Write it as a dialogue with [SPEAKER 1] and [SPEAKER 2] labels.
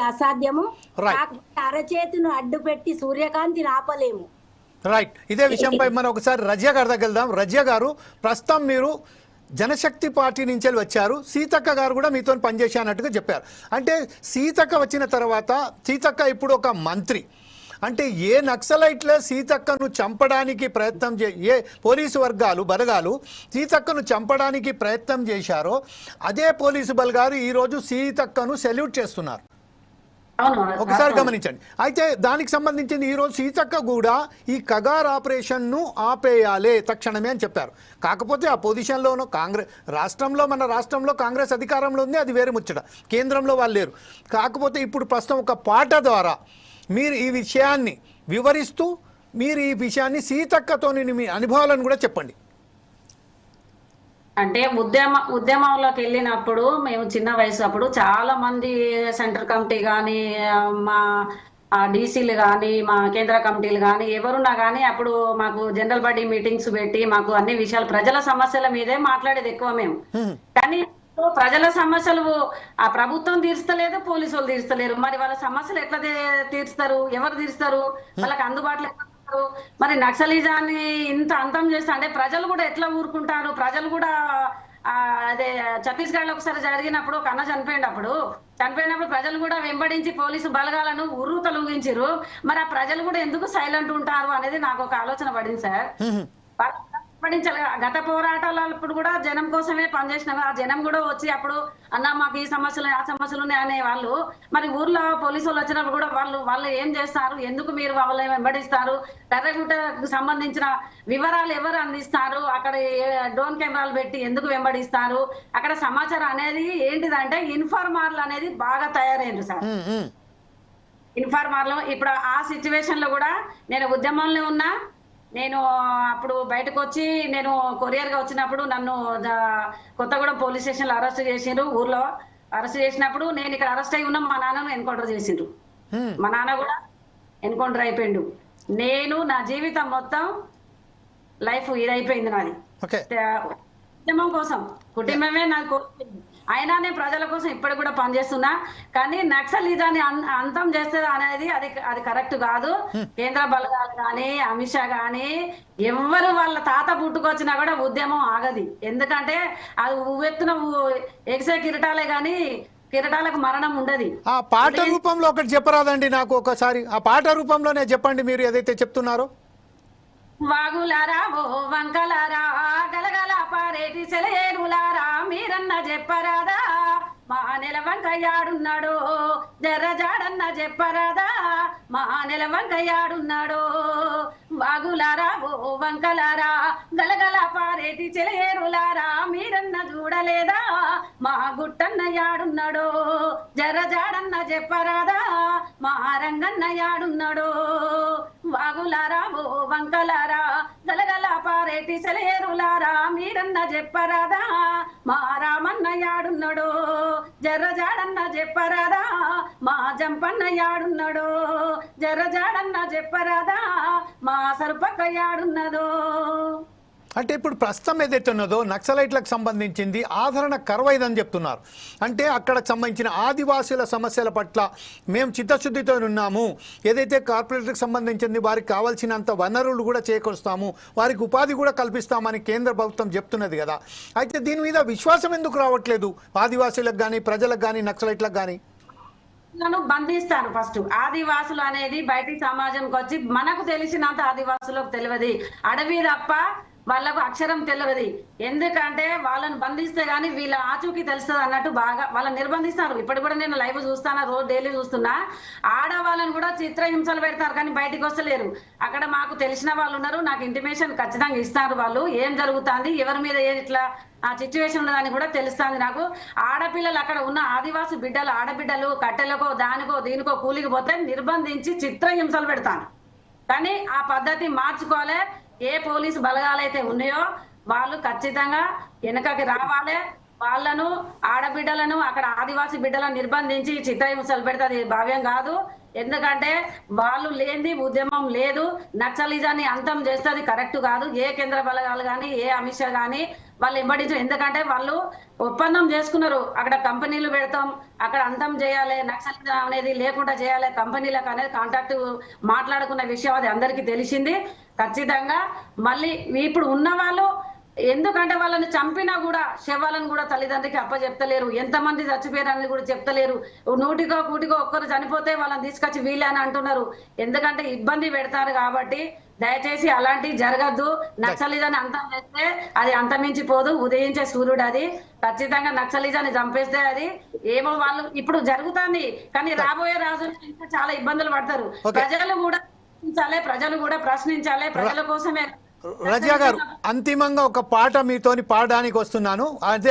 [SPEAKER 1] అసాధ్యము? అరచేతును అడ్డు పెట్టి సూర్యకాంతిని ఆపలేము.
[SPEAKER 2] రైట్ ఇదే విషయంపై మనం ఒకసారి రజ్య గారి దగ్గర వెళ్దాం. రజ్య గారు ప్రస్తుతం మీరు జనశక్తి పార్టీ నుంచి వచ్చారు. సీతక్క గారు కూడా మీతో పనిచేశానట్టుగా చెప్పారు. అంటే సీతక్క వచ్చిన తర్వాత సీతక్క ఇప్పుడు ఒక మంత్రి. అంటే ఏ నక్సలైట్ల సీతక్కను చంపడానికి ప్రయత్నం చే ఏ పోలీసు వర్గాలు బలగాలు సీతక్కను చంపడానికి ప్రయత్నం చేశారో అదే పోలీసు బలగాలు ఈరోజు సీతక్కను సెల్యూట్ చేస్తున్నారు. ఒకసారి గమనించండి. అయితే దానికి సంబంధించింది ఈరోజు సీతక్క కూడా ఈ కగార్ ఆపరేషన్ను ఆపేయాలి తక్షణమే అని చెప్పారు. కాకపోతే ఆ పొజిషన్లోనూ కాంగ్రెస్ రాష్ట్రంలో మన రాష్ట్రంలో కాంగ్రెస్ అధికారంలో ఉంది అది వేరే ముచ్చట. కేంద్రంలో వాళ్ళు లేరు. కాకపోతే ఇప్పుడు ప్రస్తుతం ఒక పాట ద్వారా మీరు ఈ విషయాన్ని వివరిస్తూ మీరు ఈ విషయాన్ని సీతక్కతోని మీ అనుభవాలను కూడా చెప్పండి.
[SPEAKER 3] అంటే ఉద్యమ ఉద్యమంలోకి వెళ్ళినప్పుడు మేము చిన్న వయసు అప్పుడు చాలా మంది సెంట్రల్ కమిటీ కానీ మా డీసీలు కానీ మా కేంద్ర కమిటీలు కానీ ఎవరున్నా కానీ అప్పుడు మాకు జనరల్ బాడీ మీటింగ్స్ పెట్టి మాకు అన్ని విషయాలు ప్రజల సమస్యల మీదే మాట్లాడేది ఎక్కువ మేము. కానీ ప్రజల సమస్యలు ఆ ప్రభుత్వం తీర్చలేదు పోలీసు వాళ్ళు తీర్చలేరు. మరి వాళ్ళ సమస్యలు ఎట్లా తీరుస్తారు ఎవరు తీరుస్తారు వాళ్ళకి అందుబాటులో? మరి నక్సలిజాన్ని ఇంత అంతం చేస్తా అంటే ప్రజలు కూడా ఎట్లా ఊరుకుంటారు? ప్రజలు కూడా అదే ఛత్తీస్గఢ్లో ఒకసారి జరిగినప్పుడు ఒక అన్న చనిపోయినప్పుడు చనిపోయినప్పుడు ప్రజలు కూడా వెంబడించి పోలీసు బలగాలను ఉర్రు తొలగించారు మరి ఆ ప్రజలు కూడా ఎందుకు సైలెంట్ ఉంటారు అనేది నాకు ఒక ఆలోచన పడింది సార్. వాళ్ళు వెంబడించాలి గత పోరాటాలప్పుడు కూడా జనం కోసమే పనిచేసిన ఆ జనం కూడా వచ్చి అప్పుడు అన్న మాకు ఈ సమస్యలు ఆ సమస్యలు ఉన్నాయి అనే వాళ్ళు మరి ఊర్లో పోలీసు వాళ్ళు వచ్చినప్పుడు కూడా వాళ్ళు వాళ్ళు ఏం చేస్తారు? ఎందుకు మీరు వాళ్ళని వెంబడిస్తారు? కర్రగుట్టకు సంబంధించిన వివరాలు ఎవరు అందిస్తారు? అక్కడ డ్రోన్ కెమెరాలు పెట్టి ఎందుకు వెంబడిస్తారు? అక్కడ సమాచారం అనేది ఏంటిదంటే ఇన్ఫార్మర్లు అనేది బాగా తయారైంది సార్. ఇన్ఫార్మర్లు ఇప్పుడు ఆ సిచ్యువేషన్లో కూడా నేను ఉద్యమంలో ఉన్నా నేను అప్పుడు బయటకు వచ్చి నేను కొరియర్గా వచ్చినప్పుడు నన్ను కొత్తగూడెం పోలీస్ స్టేషన్లో అరెస్ట్ చేసిండ్రు ఊర్లో. అరెస్ట్ చేసినప్పుడు నేను ఇక్కడ అరెస్ట్ అయి ఉన్నా మా నాన్నను ఎన్కౌంటర్ చేసిండ్రు. మా నాన్న కూడా ఎన్కౌంటర్ అయిపోయిండు. నేను నా జీవితం మొత్తం లైఫ్ ఇది అయిపోయింది నాది కుటుంబం కోసం. కుటుంబమే నాకు. అయినా నేను ప్రజల కోసం ఇప్పటికి కూడా పనిచేస్తున్నా. కానీ నక్సలిజాన్ని అంతం చేస్తుంది అనేది అది అది కరెక్ట్ కాదు. కేంద్ర బలగాలు కానీ అమిత్ షా కానీ ఎవరు వాళ్ళ తాత పుట్టుకొచ్చినా కూడా ఉద్యమం ఆగది. ఎందుకంటే అది ఉవ్వెత్తున ఎగిసే కిరటాలే కానీ కిరటాలకు మరణం ఉండదు.
[SPEAKER 2] ఆ పాట రూపంలో ఒకటి చెప్పరాదండి నాకు ఒకసారి. ఆ పాట రూపంలోనే చెప్పండి మీరు ఏదైతే చెప్తున్నారో.
[SPEAKER 3] వాగులారా ఓ వంకలారా గలగల నేటి సెలయేనులారా మీరన్న చెప్పరాదా? మా నెలవంకయ్యాడున్నాడు జర్రజాడన్న చెప్పరాదా? మా నెలవంకయ్యాడున్నాడు వాగులారా ఓ వంకలారా? గలగల పారేటి చెలయేరులారా మీరన్న చూడలేదా? మా గుట్టన్న యాడున్నాడు జర్రజాడన్న చెప్పరాదా? మా రంగన్న యాడున్నాడు వాగులారా ఓ వంకలారా గలగల పారేటి సెలయేరులారా మీరన్న చెప్పరాదా మా రామన్న యాడున్నాడు జర్రజాడన్న చెప్పరాదా మా జంపన్న యాడున్నాడు జర్రజాడన్న చెప్పరాదా మా సరుపక్క యాడున్నదో.
[SPEAKER 2] అంటే ఇప్పుడు ప్రస్తుతం ఏదైతే ఉన్నదో నక్సలైట్లకు సంబంధించింది ఆదరణ కరవైదని చెప్తున్నారు. అంటే అక్కడ సంబంధించిన ఆదివాసుల సమస్యల పట్ల మేము చిత్తశుద్ధితో ఉన్నాము. ఏదైతే కార్పొరేట్లకు సంబంధించింది వారికి కావాల్సినంత వనరులు కూడా చేకూరుస్తాము. వారికి ఉపాధి కూడా కల్పిస్తామని కేంద్ర ప్రభుత్వం చెప్తున్నది కదా. అయితే దీని మీద విశ్వాసం ఎందుకు రావట్లేదు? ఆదివాసులకు కానీ ప్రజలకు కానీ నక్సలైట్లకు కానీ
[SPEAKER 3] నన్ను బంధిస్తారు ఫస్ట్. ఆదివాసులు అనేది బయటి సమాజంకి వచ్చి మనకు తెలిసినంత ఆదివాసులకు తెలియదు. అడవి తప్ప వాళ్ళకు అక్షరం తెలియదు ఎందుకంటే వాళ్ళని బంధిస్తే గానీ వీళ్ళ ఆచూకీ తెలుస్తుంది అన్నట్టు బాగా వాళ్ళని నిర్బంధిస్తారు. ఇప్పుడు కూడా నేను లైవ్ చూస్తాను రోజు డైలీ చూస్తున్నా. ఆడవాళ్ళని కూడా చిత్రహింసలు పెడతారు కానీ బయటికి వస్తలేరు. అక్కడ మాకు తెలిసిన వాళ్ళు ఉన్నారు నాకు ఇంటిమేషన్ ఖచ్చితంగా ఇస్తారు వాళ్ళు. ఏం జరుగుతుంది ఎవరి మీద ఏ ఇట్లా ఆ సిచ్యువేషన్ ఉన్నదాన్ని కూడా తెలుస్తుంది నాకు. ఆడపిల్లలు అక్కడ ఉన్న ఆదివాసి బిడ్డలు ఆడబిడ్డలు కట్టెలకో దానికో దీనికో కూలికి పోతే నిర్బంధించి చిత్రహింసలు పెడతాను. కానీ ఆ పద్ధతి మార్చుకోవాలి. ఏ పోలీసు బలగాలైతే ఉన్నాయో వాళ్ళు ఖచ్చితంగా వెనకకి రావాలి. వాళ్ళను ఆడబిడ్డలను అక్కడ ఆదివాసి బిడ్డలను నిర్బంధించి చిత్రహింసలు పెడితే అది భావ్యం కాదు. ఎందుకంటే వాళ్ళు లేనిది ఉద్యమం లేదు. నక్సలిజాన్ని అంతం చేస్తే అది కరెక్ట్ కాదు. ఏ కేంద్ర బలగాలు కానీ ఏ అమిత్ షా కానీ వాళ్ళు ఎంబడించారు ఎందుకంటే వాళ్ళు ఒప్పందం చేసుకున్నారు. అక్కడ కంపెనీలు పెడతాం. అక్కడ అంతం చేయాలి. నక్సలిజం అనేది లేకుండా చేయాలి. కంపెనీలకు అనేది కాంటాక్ట్ మాట్లాడుకున్న విషయం అది అందరికీ తెలిసింది. ఖచ్చితంగా మళ్ళీ ఇప్పుడు ఉన్న వాళ్ళు ఎందుకంటే వాళ్ళని చంపినా కూడా శవాలను కూడా తల్లిదండ్రికి అప్పచెప్తలేరు ఎంతమంది చచ్చిపోయారని కూడా చెప్తలేరు. నూటికో కూటికో ఒక్కరు చనిపోతే వాళ్ళని తీసుకొచ్చి వీళ్ళే అని అంటున్నారు. ఎందుకంటే ఇబ్బంది పెడతారు కాబట్టి దయచేసి అలాంటివి జరగద్దు. నక్సలిజాన్ని అంతం చేస్తే అది అంతమించిపోదు ఉదయించే సూర్యుడు అది. ఖచ్చితంగా నక్సలిజాన్ని చంపేస్తే అది. ఏమో వాళ్ళు ఇప్పుడు జరుగుతుంది. కానీ రాబోయే రాజులు ఇంకా చాలా ఇబ్బందులు పడతారు. ప్రజలు కూడా ప్రశ్నించాలి. ప్రజలు కూడా ప్రశ్నించాలి. ప్రజల కోసమే
[SPEAKER 2] రజియా గారు అంతిమంగా ఒక పాట మీతోని పాడడానికి వస్తున్నాను. అదే